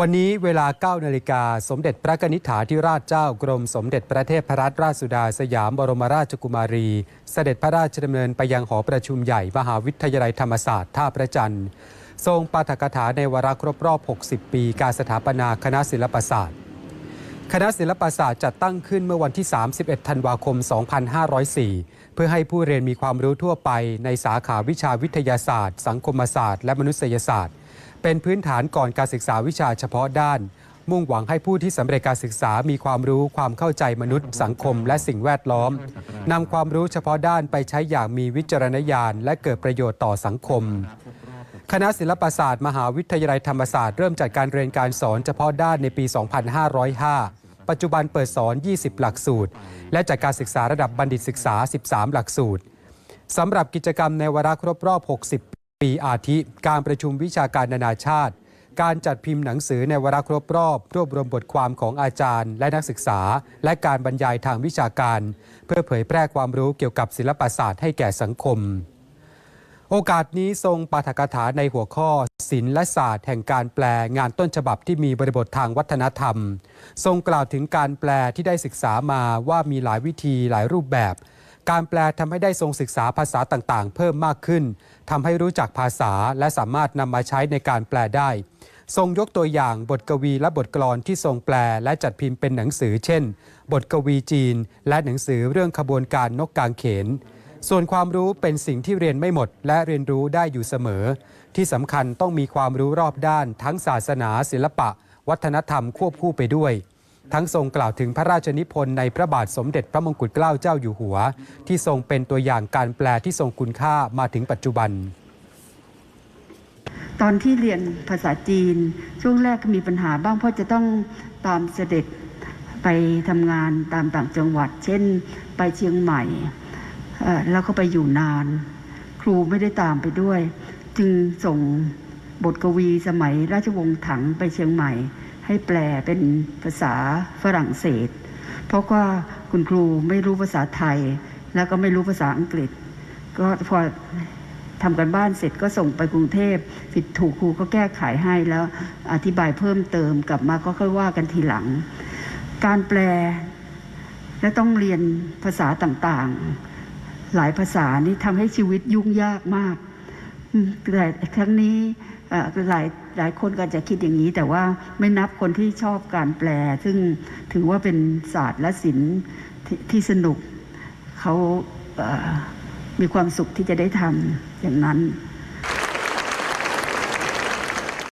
วันนี้เวลา 9 นาฬิกา สมเด็จพระกนิษฐาธิราชเจ้ากรมสมเด็จพระเทพรัตนราชสุดาสยามบรมราชกุมารี เสด็จพระราชดำเนินไปยังหอประชุมใหญ่มหาวิทยาลัยธรรมศาสตร์ท่าพระจันทร์ ทรงปาฐกถาในวาระครบรอบ 60 ปี การสถาปนาคณะศิลปศาสตร์ คณะศิลปศาสตร์จัดตั้งขึ้นเมื่อวันที่ 31 ธันวาคม 2504 เพื่อให้ผู้เรียนมีความรู้ทั่วไปในสาขาวิชาวิทยาศาสตร์ สังคมศาสตร์ และมนุษยศาสตร์ เป็นพื้นฐานก่อนการศึกษาวิชาเฉพาะด้าน มุ่งหวังให้ผู้ที่สำเร็จการศึกษามีความรู้ความเข้าใจมนุษย์ สังคม และสิ่งแวดล้อมนำความรู้เฉพาะด้านไปใช้อย่างมีวิจารณญาณ และเกิดประโยชน์ต่อสังคม คณะศิลปศาสตร์ มหาวิทยาลัยธรรมศาสตร์เริ่มจัดการเรียนการสอนเฉพาะด้านในปี 2505 ปัจจุบันเปิดสอน 20 หลักสูตร และจัดการศึกษาระดับบัณฑิตศึกษา 13 หลักสูตรสำหรับกิจกรรมในวาระครบรอบ 60 ปีอาทิ การประชุมวิชาการนานาชาติ การจัดพิมพ์หนังสือในวาระครบรอบ รวบรวมบทความของอาจารย์ และนักศึกษา และการบรรยายทางวิชาการ เพื่อเผยแพร่ความรู้เกี่ยวกับศิลปศาสตร์ให้แก่สังคม โอกาสนี้ทรงปาฐกถาในหัวข้อศิลและศาสตร์แห่งการแปลงานต้นฉบับที่มีบริบททางวัฒนธรรม ทรงกล่าวถึงการแปลที่ได้ศึกษามาว่ามีหลายวิธีหลายรูปแบบ การแปลทำให้ได้ทรงศึกษาภาษาต่างๆ เพิ่มมากขึ้นทำให้รู้จักภาษาและสามารถนำมาใช้ในการแปลได้ ทรงยกตัวอย่างบทกวีและบทกลอนที่ทรงแปลและจัดพิมพ์เป็นหนังสือ เช่น บทกวีจีน และหนังสือเรื่องขบวนการนกกางเขน ส่วนความรู้เป็นสิ่งที่เรียนไม่หมด และเรียนรู้ได้อยู่เสมอ ที่สำคัญต้องมีความรู้รอบด้าน ทั้งศาสนา ศิลปะ วัฒนธรรมควบคู่ไปด้วย ทั้งทรงกล่าวถึงพระราชนิพนธ์ในพระบาทสมเด็จพระมงกุฎเกล้าเจ้าอยู่หัว ที่ทรงเป็นตัวอย่างการแปลที่ทรงคุณค่ามาถึงปัจจุบันตอนที่เรียนภาษาจีน ช่วงแรกก็มีปัญหาบ้างเพราะจะต้องตามเสด็จไปทำงานตามต่างจังหวัด เช่น ไปเชียงใหม่ แล้วก็ไปอยู่นาน ครูไม่ได้ตามไปด้วย จึงส่งบทกวีสมัยราชวงศ์ถังไปเชียงใหม่ ให้แปลเป็นภาษาฝรั่งเศส เพราะว่าคุณครูไม่รู้ภาษาไทย แล้วก็ไม่รู้ภาษาอังกฤษ ก็พอทำกันบ้านเสร็จก็ส่งไปกรุงเทพผิดถูกครูก็แก้ไขให้แล้วอธิบายเพิ่มเติมกลับมาก็ค่อยว่ากันทีหลัง การแปลและต้องเรียนภาษาต่างๆ หลายภาษานี่ทำให้ชีวิตยุ่งยากมากแต่ครั้งนี้หลายหลายคนก็จะคิดอย่างนี้ แต่ว่าไม่นับคนที่ชอบการแปล ซึ่งถือว่าเป็นศาสตร์และศิลป์ที่สนุกเขามีความสุขที่จะได้ทำอย่างนั้น